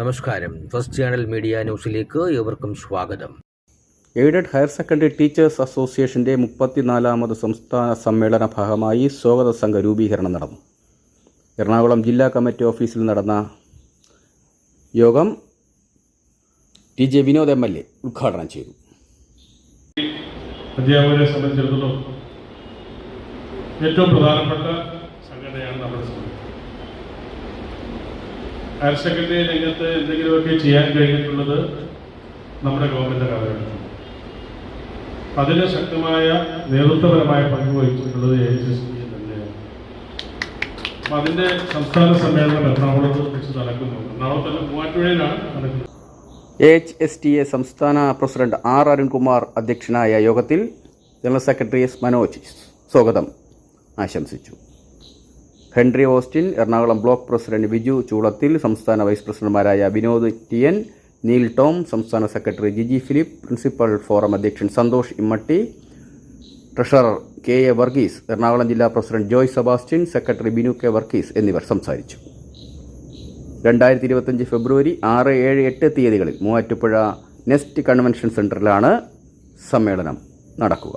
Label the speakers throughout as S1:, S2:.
S1: നമസ്കാരം. First channel media ന്യൂസിലേക്ക് ഏവർക്കും സ്വാഗതം.
S2: എയ്ഡഡ് ഹയർ സെക്കൻഡറി ടീച്ചേഴ്സ് അസോസിയേഷന്റെ മുപ്പത്തിനാലാമത് സംസ്ഥാന സമ്മേളന ഭാഗമായി സ്വാഗത സംഘ രൂപീകരണം നടന്നു. എറണാകുളം ജില്ലാ കമ്മിറ്റി ഓഫീസിൽ നടന്ന യോഗം T J Vinod M L A ഉദ്ഘാടനം ചെയ്തു.
S3: അധ്യാപകരെ സംബന്ധിച്ചിടത്തോളം ഏറ്റവും പ്രധാനപ്പെട്ട സംഘടനയാണ് നമ്മുടെ സംഘടന. ഹയർ സെക്കൻഡറി രംഗത്ത് എന്തെങ്കിലുമൊക്കെ ചെയ്യാൻ കഴിഞ്ഞിട്ടുള്ളത് നമ്മുടെ ഗവൺമെന്റ് കാലഘട്ടത്തിൽ അതിന് ശക്തമായ നേതൃത്വപരമായ പങ്ക് വഹിച്ചിട്ടുള്ളത് എ ഐ എസ് സി തന്നെയാണ്. അപ്പം അതിന്റെ സംസ്ഥാന സമ്മേളനം എറണാകുളത്ത് വെച്ച് നടക്കുന്നു. എറണാകുളത്തല്ല മൂവാറ്റുപുഴയിലാണ് നടക്കുന്നത്.
S2: എച്ച് എസ് ടി എ സംസ്ഥാന പ്രസിഡന്റ് ആർ അരുൺകുമാർ അധ്യക്ഷനായ യോഗത്തിൽ ജനറൽ സെക്രട്ടറി എസ് മനോജ് സ്വാഗതം. ആശംസിച്ചു. Henry Austin Ernakulam block president Biju Choolathil സംസ്ഥാന വൈസ് പ്രസിഡന്റുമാരായ Vinod T N Neil Tom സംസ്ഥാന secretary Jiji Philip principal forum അധ്യക്ഷൻ Santhosh Immatty treasurer K A Varghese Ernakulam ജില്ലാ president Joy Sebastian secretary Binu K Varghese എന്നിവർ സംസാരിച്ചു. രണ്ടായിരത്തി ഇരുപത്തഞ്ച് ഫെബ്രുവരി ആറ് ഏഴ് എട്ട് തീയതികളിൽ മൂവാറ്റുപുഴ നെസ്റ്റ് കൺവെൻഷൻ സെന്ററിലാണ് സമ്മേളനം നടക്കുക.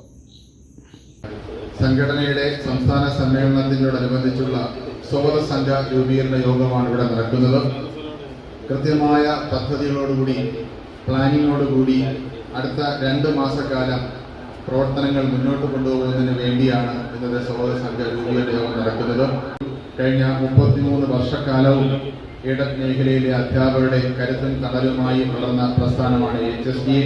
S4: സംഘടനയുടെ സംസ്ഥാന സമ്മേളനത്തിനോടനുബന്ധിച്ചുള്ള സ്വാഗത സംഘ രൂപീകരണ യോഗമാണ് ഇവിടെ നടക്കുന്നത്. കൃത്യമായ പദ്ധതികളോടുകൂടി പ്ലാനിങ്ങോടുകൂടി അടുത്ത രണ്ട് മാസക്കാലം പ്രവർത്തനങ്ങൾ മുന്നോട്ട് കൊണ്ടുപോകുന്നതിന് വേണ്ടിയാണ് ഇന്നത്തെ സ്വാഗത സംഘ രൂപീകരണ യോഗം നടക്കുന്നത്. കഴിഞ്ഞ മുപ്പത്തിമൂന്ന് വർഷക്കാലവും ഇടത് മേഖലയിലെ അധ്യാപകരുടെ കരുത്തും കടലുമായി വളർന്ന പ്രസ്ഥാനമാണ് എച്ച് എസ് ഡി